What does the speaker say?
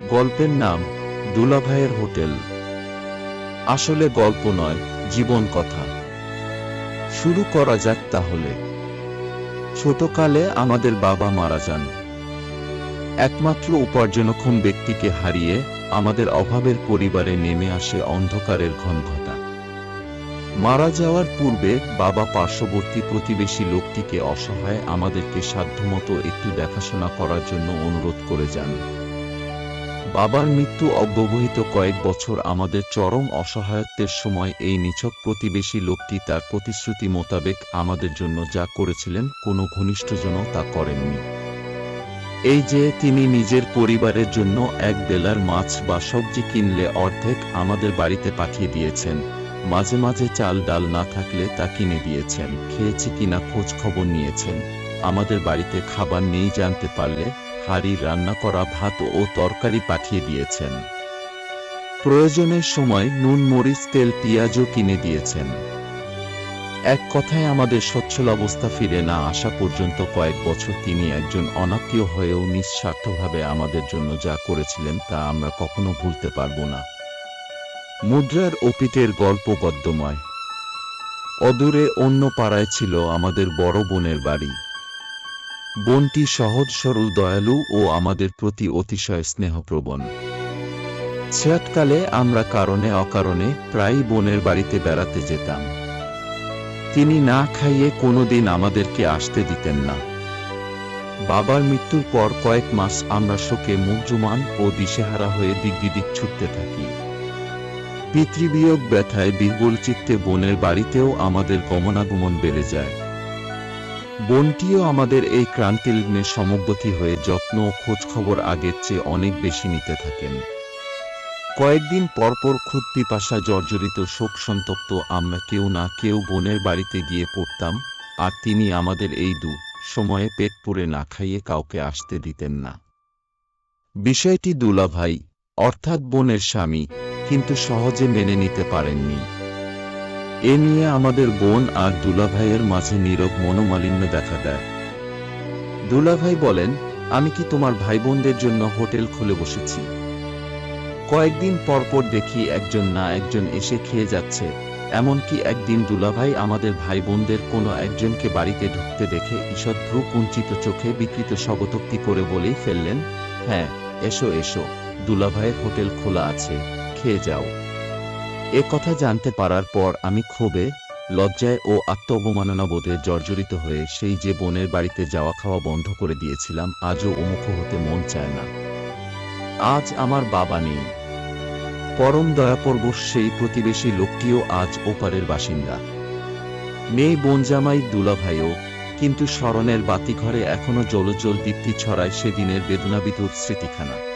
গল্পের নাম দুলাভাইয়ের হোটেল। আসলে গল্প নয়, জীবন কথা। শুরু করা যাক তাহলে। ছোটকালে আমাদের বাবা মারা যান। একমাত্র উপার্জনক্ষম ব্যক্তিকে হারিয়ে আমাদের অভাবের পরিবারে নেমে আসে অন্ধকারের ঘনঘটা। মারা যাওয়ার পূর্বে বাবা পার্শ্ববর্তী প্রতিবেশী লোকটিকে অসহায় আমাদেরকে সাধ্যমতো একটু দেখাশোনা করার জন্য অনুরোধ করে যান। বাবার মৃত্যু অব্যবহিত কয়েক বছর আমাদের চরম অসহায়ত্বের সময় এই নিছক প্রতিবেশী লোকটি তার প্রতিশ্রুতি মোতাবেক আমাদের জন্য যা করেছিলেন, কোনো ঘনিষ্ঠজনও তা করেননি। এই যে তিনি নিজের পরিবারের জন্য এক বেলার মাছ বা সবজি কিনলে অর্ধেক আমাদের বাড়িতে পাঠিয়ে দিয়েছেন, মাঝে মাঝে চাল ডাল না থাকলে তা কিনে দিয়েছেন, খেয়েছি কিনা খোঁজ খবর নিয়েছেন, আমাদের বাড়িতে খাবার নেই জানতে পারলে হাড়ি রান্না করা ভাত ও তরকারি পাঠিয়ে দিয়েছেন। প্রয়োজনের সময় নুন, মরিচ, তেল, পেঁয়াজও কিনে দিয়েছেন। এক কথায় আমাদের সচ্ছল অবস্থা ফিরে না আসা পর্যন্ত কয়েক বছর তিনি একজন অনাত্মীয় হয়েও নিঃস্বার্থভাবে আমাদের জন্য যা করেছিলেন তা আমরা কখনো ভুলতে পারব না। মুদ্রার অপিটের গল্প গদ্যময় অদূরে অন্য পাড়ায় ছিল আমাদের বড় বোনের বাড়ি। বোনটি সহজ সরল দয়ালু ও আমাদের প্রতি অতিশয় স্নেহপ্রবণ। ছেয়াটকালে আমরা কারণে অকারণে প্রায়ই বোনের বাড়িতে বেড়াতে যেতাম। তিনি না খাইয়ে কোনোদিন আমাদেরকে আসতে দিতেন না। বাবার মৃত্যুর পর কয়েক মাস আমরা শোকে মুখজুমান ও দিশেহারা হয়ে দিগ্বিদিক ছুটতে থাকি। পিতৃবিয়োগ ব্যথায় বিহ্বল চিত্তে বোনের বাড়িতেও আমাদের গমনাগমন বেড়ে যায়। বোনটিও আমাদের এই ক্রান্তিলগ্নে সমব্যথী হয়ে যত্ন ও খোঁজখবর আগের চেয়ে অনেক বেশি নিতে থাকেন। কয়েকদিন পরপর খুদ পিপাসা জর্জরিত শোক সন্তপ্ত আমরা কেউ না, কেউ বোনের বাড়িতে গিয়ে পড়তাম, আর তিনি আমাদের এই দু সময়ে পেট পুরে না খাইয়ে কাউকে আসতে দিতেন না। বিষয়টি দুলাভাই, অর্থাৎ বোনের স্বামী, কিন্তু সহজে মেনে নিতে পারেননি। এ নিয়ে আমাদের বোন আর দুলাভাইয়ের মাঝে নীরব মনোমালিন্য দেখা দেয়। দুলাভাই বলেন, আমি কি তোমার ভাই বোনদের জন্য হোটেল খুলে বসেছি? কয়েকদিন পরপর দেখি একজন না একজন এসে খেয়ে যাচ্ছে, এমনকি একদিন দুলাভাই আমাদের ভাই বোনদের কোনো একজনকে বাড়িতে ঢুকতে দেখে ঈষৎ ভ্রু কুঞ্চিত চোখে বিকৃত স্বগতোক্তি করে বলেই ফেললেন হ্যাঁ এসো এসো, দুলাভাইয়ের হোটেল খোলা আছে, খেয়ে যাও। এ কথা জানতে পারার পর আমি ক্ষোভে, লজ্জায় ও আত্ম অবমাননা বোধে জর্জরিত হয়ে সেই যে বোনের বাড়িতে যাওয়া খাওয়া বন্ধ করে দিয়েছিলাম, আজও অমুখ হতে মন চায় না। আজ আমার বাবা নেই। পরম দয়াপরবশ সেই প্রতিবেশী লোকটিও আজ ওপারের বাসিন্দা। নেই বোনজামাই দুলাভাইও, কিন্তু স্মরণের বাতিঘরে এখনও জলজল দীপ্তি ছড়ায় সেদিনের বেদনাবিতুর স্মৃতিখানা।